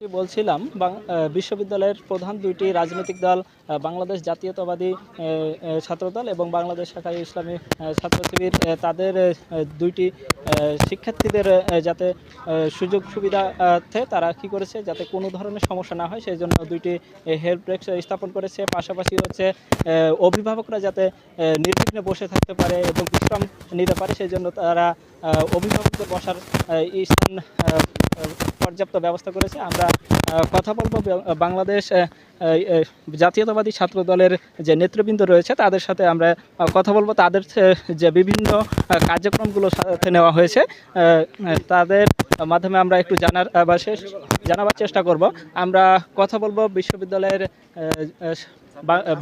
বলছিলাম বিশ্ববিদ্যালয়ের প্রধান দুইটি রাজনৈতিক দল বাংলাদেশ জাতীয়তাবাদী ছাত্রদল এবং বাংলাদেশ শাখা ইসলামী ছাত্র শিবির তাদের দুইটি শিক্ষার্থীদের যাতে সুযোগ সুবিধাতে তারা কি করেছে যাতে কোনো ধরনের সমস্যা না হয় সেই জন্য দুইটি হেল্প ডেস্ক স্থাপন করেছে। পাশাপাশি হচ্ছে অভিভাবকরা যাতে নির্বিঘ্নে বসে থাকতে পারে এবং বিশ্রাম নিতে পারে সেই জন্য তারা অভিভাবকদের বসার স্থান পর্যাপ্ত ব্যবস্থা করেছে। আমরা কথা বলব বাংলাদেশ জাতীয়তাবাদী ছাত্র দলের যে নেতৃবৃন্দ রয়েছে, তাদের সাথে আমরা কথা বলব। তাদের যে- বিভিন্ন কার্যক্রমগুলো সাথে নেওয়া হয়েছে তাদের মাধ্যমে আমরা একটু জানার বা জানাবার চেষ্টা করব। আমরা কথা বলব বিশ্ববিদ্যালয়ের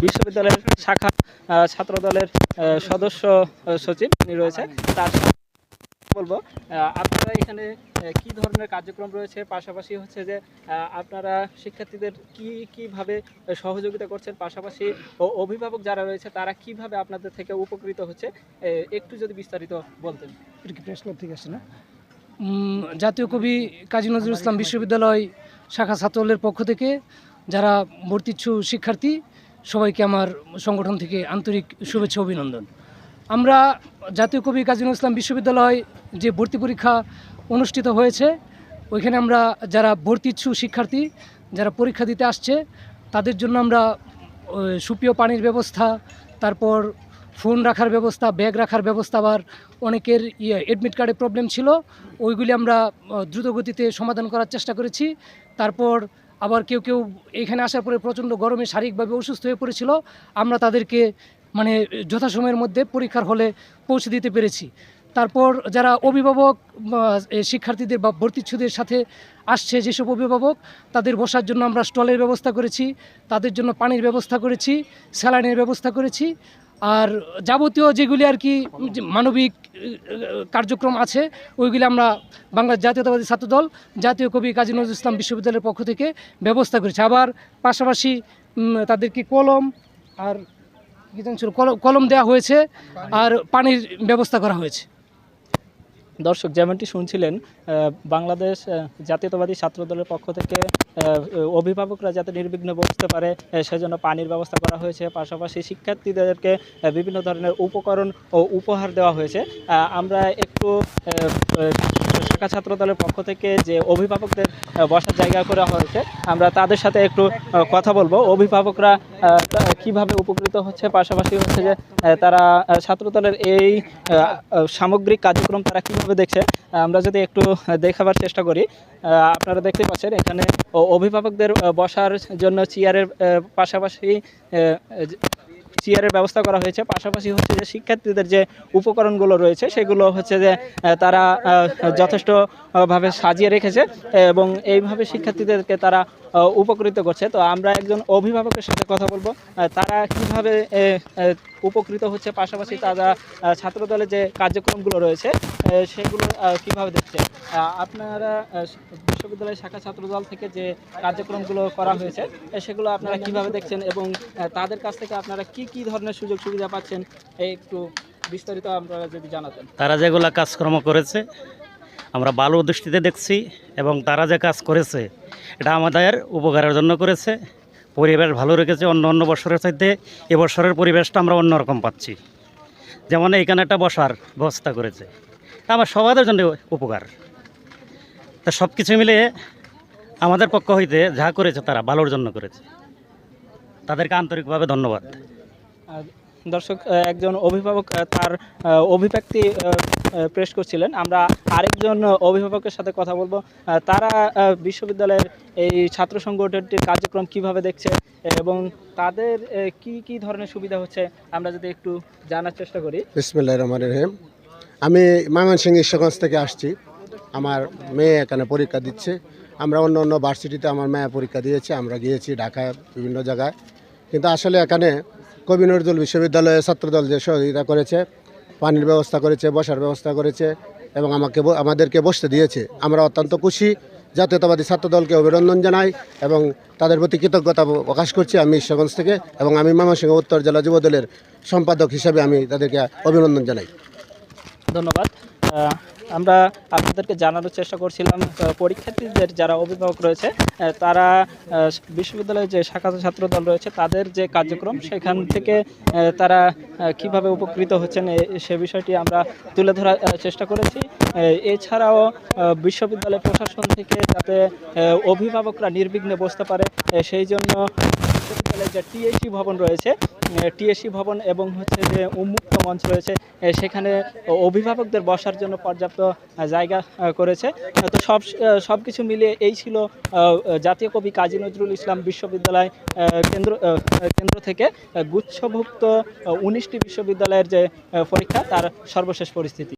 বিশ্ববিদ্যালয়ের শাখা ছাত্র দলের সদস্য সচিব রয়েছে। তার বলব। আপনারা এখানে কি ধরনের কার্যক্রম রয়েছে? পাশাপাশি হচ্ছে যে আপনারা শিক্ষার্থীদের কি, কীভাবে সহযোগিতা করছেন? পাশাপাশি অভিভাবক যারা রয়েছে, তারা কীভাবে আপনাদের থেকে উপকৃত হচ্ছে? একটু যদি বিস্তারিত বলতেন। এটা কি প্রেস ক্লাব থেকে আসছে না? জাতীয় কবি কাজী নজরুল ইসলাম বিশ্ববিদ্যালয় শাখা ছাত্রদলের পক্ষ থেকে যারা ভর্তিচ্ছু শিক্ষার্থী, সবাইকে আমার সংগঠন থেকে আন্তরিক শুভেচ্ছা অভিনন্দন। আমরা জাতীয় কবি কাজী ইসলাম বিশ্ববিদ্যালয় যে ভর্তি পরীক্ষা অনুষ্ঠিত হয়েছে ওইখানে আমরা যারা ভর্তিচ্ছু শিক্ষার্থী যারা পরীক্ষা দিতে আসছে তাদের জন্য আমরা সুপেয় পানির ব্যবস্থা তারপর ফোন রাখার ব্যবস্থা ব্যাগ রাখার ব্যবস্থা আবার অনেকের অ্যাডমিট কার্ডে প্রবলেম ছিল ওইগুলি আমরা আহ, দ্রুত গতিতে সমাধান করার চেষ্টা করেছি। তারপর আবার কেউ কেউ এখানে আসার পরে প্রচণ্ড গরমে শারীরিকভাবে অসুস্থ হয়ে পড়েছিল আমরা তাদেরকে মানে যথাসময়ের মধ্যে পরীক্ষার হলে পৌঁছে দিতে পেরেছি। তারপর যারা অভিভাবক শিক্ষার্থীদের বা ভর্তিচ্ছুদের সাথে আসছে যেসব অভিভাবক, তাদের বসার জন্য আমরা স্টলের ব্যবস্থা করেছি, তাদের জন্য পানির ব্যবস্থা করেছি, স্যালাইনের ব্যবস্থা করেছি। আর যাবতীয় যেগুলি আর কি মানবিক কার্যক্রম আছে, ওইগুলি আমরা বাংলা জাতীয়তাবাদী ছাত্রদল, জাতীয় কবি কাজী নজরুল ইসলাম বিশ্ববিদ্যালয়ের পক্ষ থেকে ব্যবস্থা করেছে। আবার পাশাপাশি তাদেরকে কলম আর কি যেন ছিল, কলম দেওয়া হয়েছে আর পানির ব্যবস্থা করা হয়েছে। দর্শক যেমনটি শুনছিলেন বাংলাদেশ জাতীয়তাবাদী ছাত্র দলের পক্ষ থেকে অভিভাবকরা যাতে নির্বিঘ্নে বসতে পারে সেজন্য পানির ব্যবস্থা করা হয়েছে। পাশাপাশি শিক্ষার্থীদেরকে বিভিন্ন ধরনের উপকরণ ও উপহার দেওয়া হয়েছে। আমরা একটু শাখা ছাত্র দলের পক্ষ থেকে যে অভিভাবকদের বসার জায়গা করা হয়েছে আমরা তাদের সাথে একটু কথা বলব। অভিভাবকরা কীভাবে উপকৃত হচ্ছে? পাশাপাশি হচ্ছে যে তারা আহ, ছাত্র দলের এই সামগ্রিক কার্যক্রম তারা কীভাবে দেখছে? আমরা যদি একটু দেখাবার চেষ্টা করি আপনারা দেখতে পাচ্ছেন এখানে অভিভাবকদের বসার জন্য চেয়ারের পাশাপাশি চেয়ারের ব্যবস্থা করা হয়েছে। পাশাপাশি হচ্ছে যে শিক্ষার্থীদের যে উপকরণগুলো রয়েছে সেগুলো হচ্ছে যে তারা আহ, যথেষ্ট ভাবে সাজিয়ে রেখেছে এবং এইভাবে শিক্ষার্থীদেরকে তারা উপকৃত করছে। তো আমরা একজন অভিভাবকের সাথে কথা বলব। তারা কীভাবে উপকৃত হচ্ছে পাশাপাশি তারা আহ, ছাত্রদলের যে কার্যক্রমগুলো রয়েছে সেগুলো কীভাবে দেখছে? আপনারা বিশ্ববিদ্যালয় শাখা ছাত্রদল থেকে যে কার্যক্রমগুলো করা হয়েছে সেগুলো আপনারা কীভাবে দেখছেন এবং তাদের কাছ থেকে আপনারা কি কি ধরনের সুযোগ সুবিধা পাচ্ছেন একটু বিস্তারিত আপনারা যদি জানাতেন। তারা যেগুলা কাজকর্ম করেছে, আমরা ভালো দৃষ্টিতে দেখছি এবং তারা যে কাজ করেছে, এটা আমাদের উপকারের জন্য করেছে, পরিবেশ ভালো রেখেছে অন্য অন্য বছরের চাইতে এবছরের পরিবেশটা আমরা অন্যরকম পাচ্ছি। যেমন এখানে একটা বসার ব্যবস্থা করেছে আমার সবাদের জন্য উপকার। তা সব কিছু মিলে আমাদের পক্ষ হইতে যা করেছে তারা ভালোর জন্য করেছে। তাদেরকে আন্তরিকভাবে ধন্যবাদ। দর্শক একজন অভিভাবক তার অভিব্যক্তি আহ, করছিলেন। আমরা আরেকজন অভিভাবকের সাথে কথা বলব। তারা বিশ্ববিদ্যালয়ের এই ছাত্র সংগঠনটির কার্যক্রম কীভাবে দেখছে এবং তাদের কি কি ধরনের সুবিধা হচ্ছে আমরা যদি একটু জানার চেষ্টা করি। বিসমিল্লাহ রহমান রহিম। আমি ময়মনসিংহ ঈশ্বরগঞ্জ থেকে আসছি। আমার মেয়ে এখানে পরীক্ষা দিচ্ছে। আমরা অন্য অন্য ভার্সিটিতে আমার মেয়ে পরীক্ষা দিয়েছে, আমরা গিয়েছি ঢাকায় বিভিন্ন জায়গায়। কিন্তু আসলে এখানে কবি নজরুল বিশ্ববিদ্যালয়ের ছাত্রদল যে সহযোগিতা করেছে, পানির ব্যবস্থা করেছে, বসার ব্যবস্থা করেছে এবং আমাকে আমাদেরকে বসতে দিয়েছে। আমরা অত্যন্ত খুশি, জাতীয়তাবাদী ছাত্রদলকে অভিনন্দন জানাই এবং তাদের প্রতি কৃতজ্ঞতা প্রকাশ করছি আমি ঈশ্বরগঞ্জ থেকে এবং আমি ময়মনসিংহ উত্তর জেলা যুবদলের সম্পাদক হিসাবে আমি তাদেরকে অভিনন্দন জানাই। ধন্যবাদ। আমরা আপনাদেরকে জানানোর চেষ্টা করছিলাম পরীক্ষার্থীদের যারা অভিভাবক রয়েছে তারা বিশ্ববিদ্যালয়ের যে শাখা ছাত্র দল রয়েছে, তাদের যে কার্যক্রম, সেখান থেকে তারা কীভাবে উপকৃত হচ্ছেন সে বিষয়টি আমরা তুলে ধরার চেষ্টা করেছি। এছাড়াও বিশ্ববিদ্যালয় প্রশাসন থেকে যাতে অভিভাবকরা নির্বিঘ্নে বসতে পারে সেই জন্য যে টিএসি ভবন রয়েছে টিএসি ভবন এবং হচ্ছে যে উন্মুক্ত মঞ্চ রয়েছে সেখানে অভিভাবকদের বসার জন্য পর্যাপ্ত জায়গা করেছে। তো সব সব কিছু মিলিয়ে এই ছিল জাতীয় কবি কাজী নজরুল ইসলাম বিশ্ববিদ্যালয় কেন্দ্র কেন্দ্র থেকে গুচ্ছভুক্ত উনিশটি বিশ্ববিদ্যালয়ের যে পরীক্ষা, তার সর্বশেষ পরিস্থিতি।